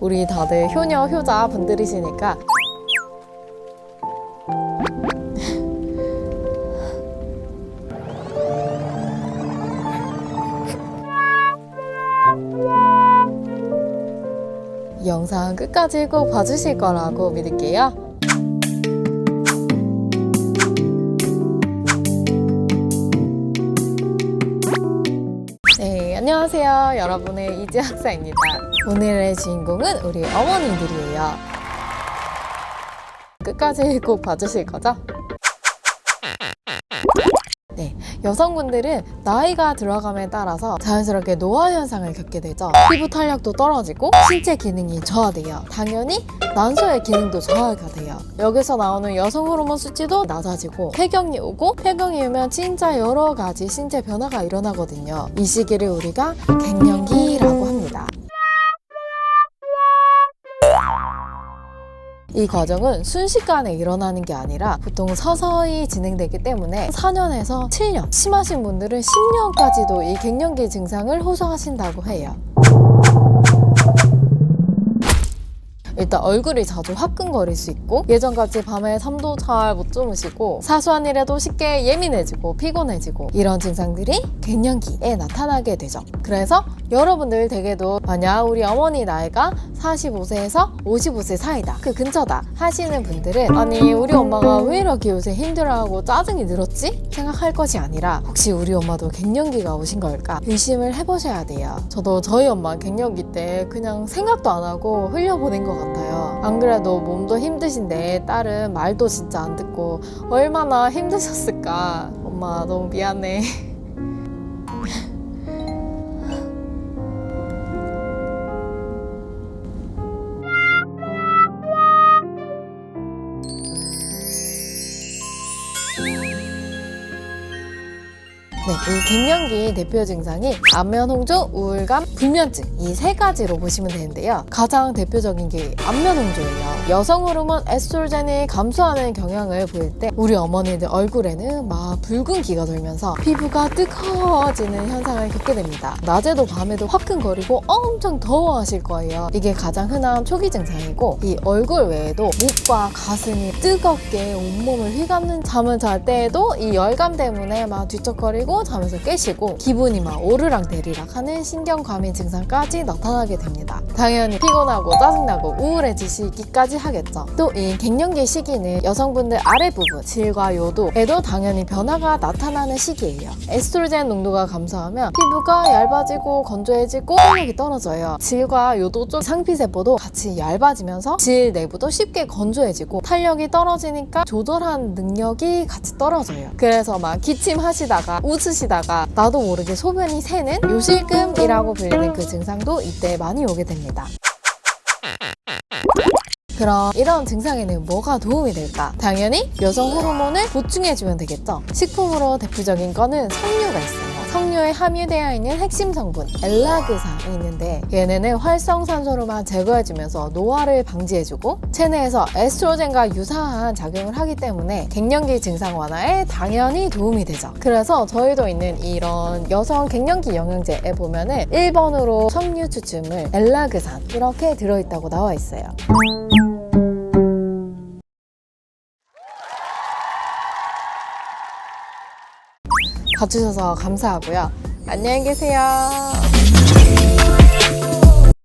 우리 다들 효녀 효자 분들이시니까 이 영상 끝까지 꼭 봐주실 거라고 믿을게요. 네, 안녕하세요. 여러분의 이지 학사입니다. 오늘의 주인공은 우리 어머니들이에요. 끝까지 꼭 봐주실 거죠? 네, 여성분들은 나이가 들어감에 따라서 자연스럽게 노화 현상을 겪게 되죠. 피부 탄력도 떨어지고 신체 기능이 저하돼요. 당연히 난소의 기능도 저하가 돼요. 여기서 나오는 여성 호르몬 수치도 낮아지고 폐경이 오고 폐경이 오면 진짜 여러 가지 신체 변화가 일어나거든요. 이 시기를 우리가 갱년기라고 이 과정은 순식간에 일어나는 게 아니라 보통 서서히 진행되기 때문에 4년에서 7년, 심하신 분들은 10년까지도 이 갱년기 증상을 호소하신다고 해요. 일단 얼굴이 자주 화끈거릴 수 있고 예전같이 밤에 잠도 잘 못 주무시고 사소한 일에도 쉽게 예민해지고 피곤해지고 이런 증상들이 갱년기에 나타나게 되죠. 그래서 여러분들 댁에도 만약 우리 어머니 나이가 45세에서 55세 사이다 그 근처다 하시는 분들은 아니 우리 엄마가 왜 이렇게 요새 힘들어하고 짜증이 늘었지? 생각할 것이 아니라 혹시 우리 엄마도 갱년기가 오신 걸까 의심을 해보셔야 돼요. 저도 저희 엄마 갱년기 때 그냥 생각도 안 하고 흘려보낸 것 같아요. 안 그래도 몸도 힘드신데 딸은 말도 진짜 안 듣고 얼마나 힘드셨을까. 엄마 너무 미안해. 네, 이 갱년기 대표 증상이 안면 홍조, 우울감, 불면증 이 세 가지로 보시면 되는데요. 가장 대표적인 게 안면 홍조예요. 여성 호르몬 에스트로겐이 감소하는 경향을 보일 때 우리 어머니들 얼굴에는 막 붉은 기가 돌면서 피부가 뜨거워지는 현상을 겪게 됩니다. 낮에도 밤에도 화끈거리고 엄청 더워하실 거예요. 이게 가장 흔한 초기 증상이고 이 얼굴 외에도 목과 가슴이 뜨겁게 온몸을 휘감는 잠을 잘 때에도 이 열감 때문에 막 뒤척거리고 잠에서 깨시고 기분이 막 오르락 내리락 하는 신경과민 증상까지 나타나게 됩니다. 당연히 피곤하고 짜증나고 우울해지시기까지 하겠죠. 또 이 갱년기 시기는 여성분들 아랫부분 질과 요도에도 당연히 변화가 나타나는 시기예요. 에스트로겐 농도가 감소하면 피부가 얇아지고 건조해지고 탄력이 떨어져요. 질과 요도 쪽 상피세포도 같이 얇아지면서 질 내부도 쉽게 건조해지고 탄력이 떨어지니까 조절한 능력이 같이 떨어져요. 그래서 막 기침하시다가 웃으시다가 나도 모르게 소변이 새는 요실금이라고 불리는 그 증상도 이때 많이 오게 됩니다. 그럼 이런 증상에는 뭐가 도움이 될까? 당연히 여성 호르몬을 보충해주면 되겠죠. 식품으로 대표적인 거는 석류가 있어요. 석류에 함유되어 있는 핵심 성분 엘라그산이 있는데 얘네는 활성산소로만 제거해주면서 노화를 방지해주고 체내에서 에스트로겐과 유사한 작용을 하기 때문에 갱년기 증상 완화에 당연히 도움이 되죠. 그래서 저희도 있는 이런 여성 갱년기 영양제에 보면은 1번으로 석류 추출물 엘라그산 이렇게 들어있다고 나와 있어요. 봐주셔서 감사하고요. 안녕히 계세요.